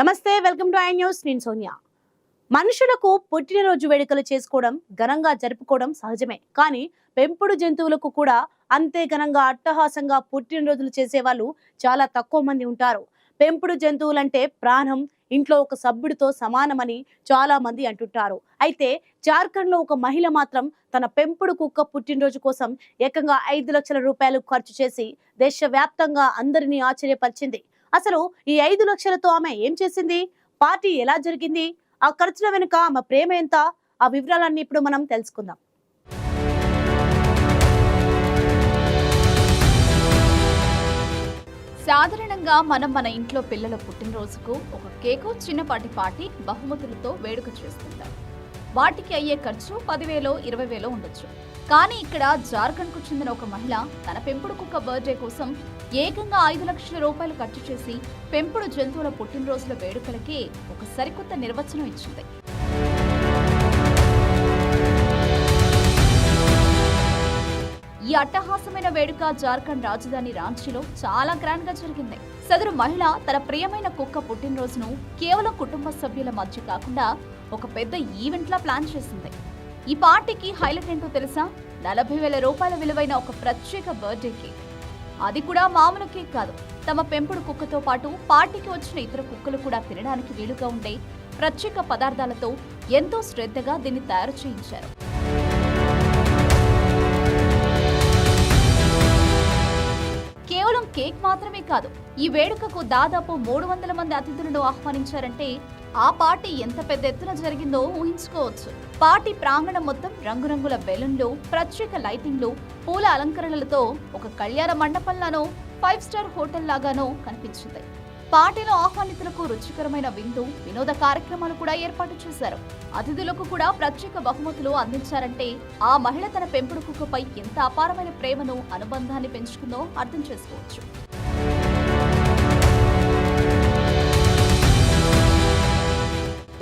నమస్తే welcome to I news. నేను సోనియా. మనుషులకు పుట్టినరోజు వేడుకలు చేసుకోవడం ఘనంగా జరుపుకోవడం సహజమే. కానీ పెంపుడు జంతువులకు కూడా అంతే ఘనంగా అట్టహాసంగా పుట్టినరోజులు చేసేవాళ్ళు చాలా తక్కువ మంది ఉంటారు. పెంపుడు జంతువులంటే ప్రాణం ఇంట్లో ఒక సభ్యుడితో సమానమని చాలా మంది అంటుంటారు. అయితే జార్ఖండ్లో ఒక మహిళ మాత్రం తన పెంపుడు కుక్క పుట్టినరోజు కోసం ఏకంగా ఐదు లక్షల రూపాయలు ఖర్చు చేసి దేశవ్యాప్తంగా అందరినీ ఆశ్చర్యపరిచింది. అసలు ఈ ఐదు లక్షలతో ఆమె ఏం చేసింది? పార్టీ ఎలా జరిగింది? ఆ ఖర్చుల వెనుక ఆమె ప్రేమ ఎంత? ఆ వివరాలన్నీ ఇప్పుడు మనం తెలుసుకుందాం. సాధారణంగా మనం మన ఇంట్లో పిల్లల పుట్టినరోజుకు ఒక కేకు చిన్నపాటి పార్టీ బహుమతులతో వేడుక చేస్తుంటాం. వాటికి అయ్యే ఖర్చు పదివేలో ఇరవై వేలో ఉండొచ్చు. కానీ ఇక్కడ జార్ఖండ్కు చెందిన ఒక మహిళ తన పెంపుడు కుక్క బర్త్డే కోసం ఏకంగా ఐదు లక్షల రూపాయలు ఖర్చు చేసి పెంపుడు జంతువుల పుట్టినరోజుల వేడుకలకి ఒక సరికొత్త నిర్వచనం ఇచ్చింది. ఈ అట్టహాసమైన వేడుక జార్ఖండ్ రాజధాని రాంచీలో చాలా గ్రాండ్గా జరిగింది. సదరు మహిళ తన ప్రియమైన కుక్క పుట్టినరోజును కేవలం కుటుంబ సభ్యుల మధ్య కాకుండా ఒక పెద్ద ఈవెంట్లా ప్లాన్ చేసింది. ఈ పార్టీకి హైలైట్ ఏంటో తెలుసా? నలభై వేల రూపాయల విలువైన ఒక ప్రత్యేక బర్త్డే కేక్. అది కూడా మామూలు కేక్ కాదు. తమ పెంపుడు కుక్కతో పాటు పార్టీకి వచ్చిన ఇతర కుక్కలు కూడా తినడానికి వీలుగా ఉండే ప్రత్యేక పదార్థాలతో ఎంతో శ్రద్ధగా దీన్ని తయారు చేయించారు. కేక్ మాత్రమే కాదు ఈ వేడుకకు దాదాపు మూడు వందల మంది అతిథులను ఆహ్వానించారంటే ఆ పార్టీ ఎంత పెద్ద ఎత్తున జరిగిందో ఊహించుకోవచ్చు. పార్టీ ప్రాంగణం మొత్తం రంగురంగుల బెలూన్లు ప్రత్యేక లైటింగ్లు పూల అలంకరణలతో ఒక కళ్యాణ మండపంలానో ఫైవ్ స్టార్ హోటల్ లాగానో కనిపించింది. పార్టీలో ఆహ్వానితులకు రుచికరమైన విందు వినోద కార్యక్రమాలు కూడా ఏర్పాటు చేశారు. అతిథులకు కూడా ప్రత్యేక బహుమతులు అందించారంటే ఆ మహిళ తన పెంపుడు కుక్కపై ఎంత అపారమైన ప్రేమను అనుబంధాన్ని పెంచుకుందో అర్థం చేసుకోవచ్చు.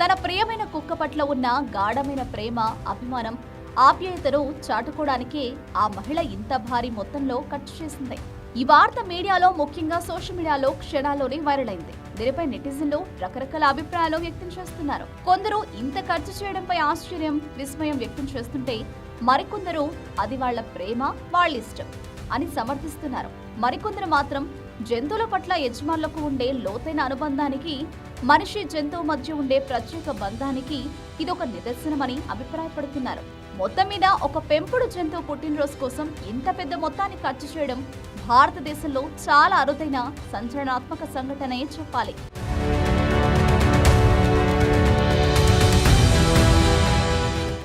తన ప్రియమైన కుక్క పట్ల ఉన్న గాఢమైన ప్రేమ అభిమానం ఆప్యాయతను చాటుకోవడానికే ఆ మహిళ ఇంత భారీ మొత్తంలో ఖర్చు చేసింది. ఈ వార్త మీడియాలో ముఖ్యంగా సోషల్ మీడియాలో క్షణాల్లోనే వైరల్ అయింది. దీనిపై నెటిజన్లు రకరకాల అభిప్రాయాలు వ్యక్తం చేస్తున్నారు. కొందరు ఇంత ఖర్చు చేయడంపై ఆశ్చర్యం విస్మయం వ్యక్తం చేస్తుంటే మరికొందరు అది వాళ్ళ ప్రేమ వాళ్ళ ఇష్టం అని సమర్థిస్తున్నారు. మరికొందరు మాత్రం జంతువుల పట్ల యజమానులకు ఉండే లోతైన అనుబంధానికి మనిషి జంతువు మధ్య ఉండే ప్రత్యేక బంధానికి ఇదొక నిదర్శనమని అభిప్రాయపడుతున్నారు. మొత్తం మీద ఒక పెంపుడు జంతువు పుట్టినరోజు కోసం ఇంత పెద్ద మొత్తాన్ని ఖర్చు చేయడం భారతదేశంలో చాలా అరుదైన సంచలనాత్మక సంఘటనే చెప్పాలి.